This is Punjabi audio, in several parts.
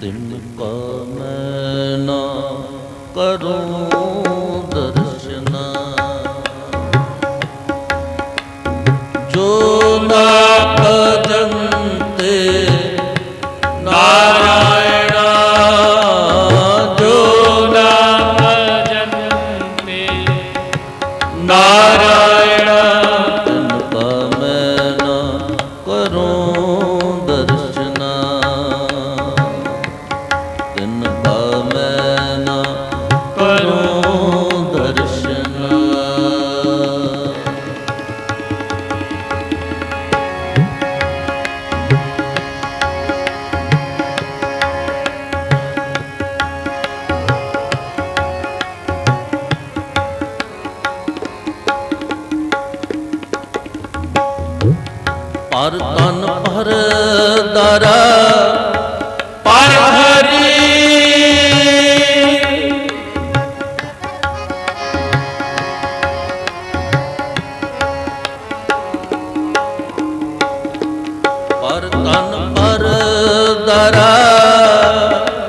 ਤਿਨ ਕਾ ਮੈਂ ਨਾ ਕਰੂੰ ਦਰਸ਼ਨਾ। ਜੋ ਨਾ ਭਜੰਤੇ ਪਰ ਤਨ ਪਰ ਦਰ। ਪਰ ਹਰੀ। ਪਰ ਤਨ ਪਰ ਦਰ।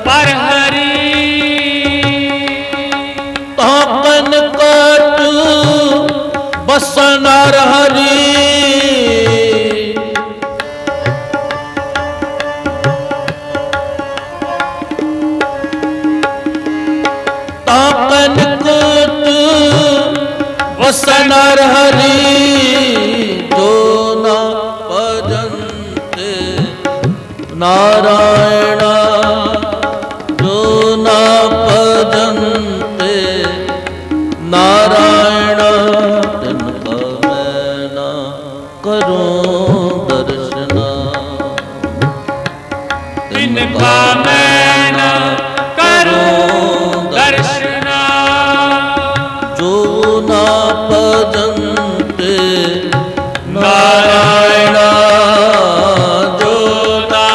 ਪਰ ਹਰੀ। ਤਾਪਨ ਕਟ ਬਸਨ ਹਰੀ ਵਸਨ ਹਰੀ ਜੋ ਨਾ ਭਜੰਤੇ। ਨਾਰਾਇਣਾ ਜੋ ਨਾ ਭਜੰਤੇ। ਨਾਰਾਇਣਾ ਤਿਨ ਕਾ ਮੈਂ ਨਾ ਕਰੂੰ ਦਰਸ਼ਨਾ। ਤਿਨ ਜੋ ਨਾ ਭਜੰਤੇ ਨਾਰਾਇਣਾ, ਜੋ ਨਾ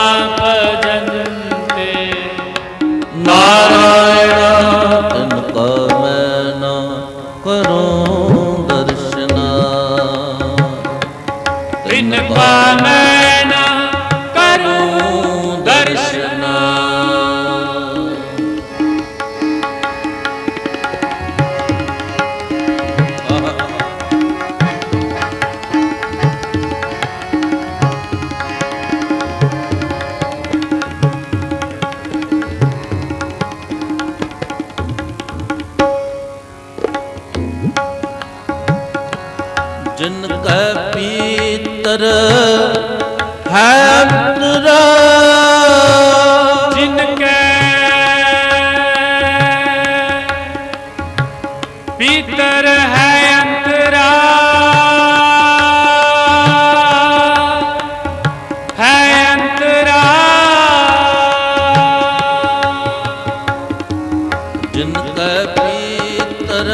ਨਾਰਾਇਣਾ, ਤਿਨ ਕਾ ਮੈਂ ਨਾ ਕਰੂੰ ਦਰਸ਼ਨਾ। ਤਿਨ ਕਾ ਮੈਂ ਜਿਨ ਕੈ ਪੀਤਰ ਹੈ ਅੰਤਰਾ ਜਿਨ ਕੈ ਪੀਤਰ ਹੈ ਅੰਤਰਾ ਹੈ ਅੰਤਰਾ ਜਿਨ ਕੈ ਪੀਤਰ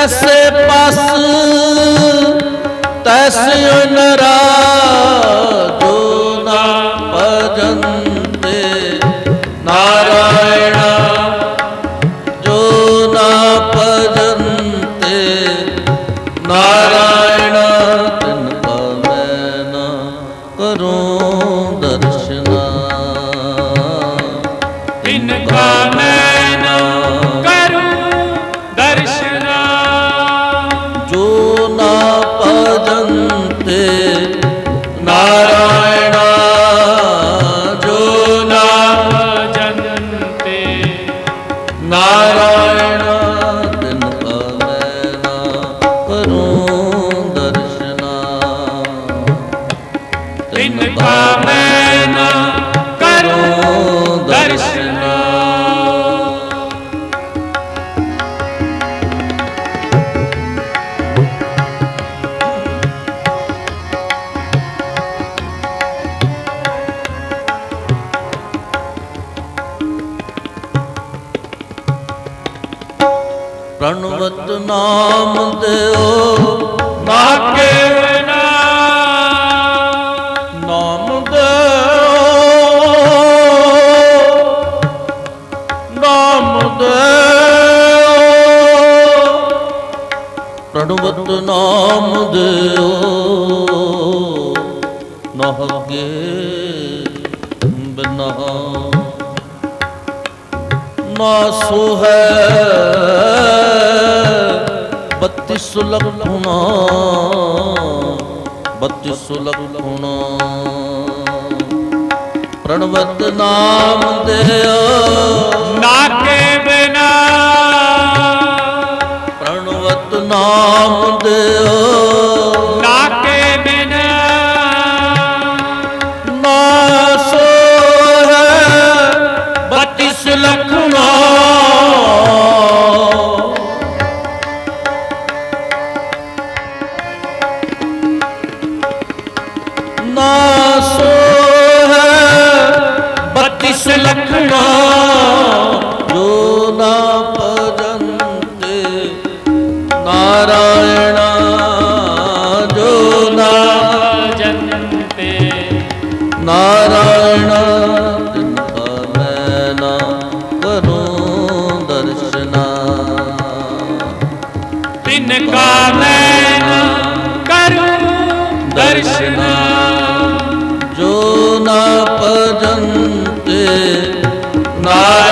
ਜੈਸੇ ਪਸ ਤੈਸੇ ਨਰਾ ਨਾ ਭਜੰਤੇ ਪ੍ਰਣਵਤ ਨਾਮ ਦਿਓ। ਨਾਕੇ ਪ੍ਰਣਵਤ ਨਾਮ ਦਿਓ। ਨਹਕੇ ਬਿਨਾ ਨਾ ਸੋ ਹੈ ਬੱਤੀ ਸੁਲਗ ਹੁਣਾ। ਬੱਤੀ ਸੁਲਗ ਹੁਣਾ। ਪ੍ਰਣਵਤ ਨਾਮ ਦਿਓ ਨਾ ਕੇ ਬਿਨਾ। ਪ੍ਰਣਵਤ ਸੋ ਹੈ ਬਤਿਸ ਲਖਣਾ ਜੋ ਨਾ ਭਜੰਤੇ ਨਾਰਾਇਣਾ ਜੋ ਨਾ ਜਨਤੇ ਨਾਰਾਇਣ ਤਿਨ ਕਾ ਮੈਂ ਨਾ ਕਰੂੰ ਦਰਸ਼ਨਾ। ਤਿਨ ਕਾ ਮੈਂ ਕਰੂੰ ਭਜੰਤੇ ਨਾਰਾਇਣ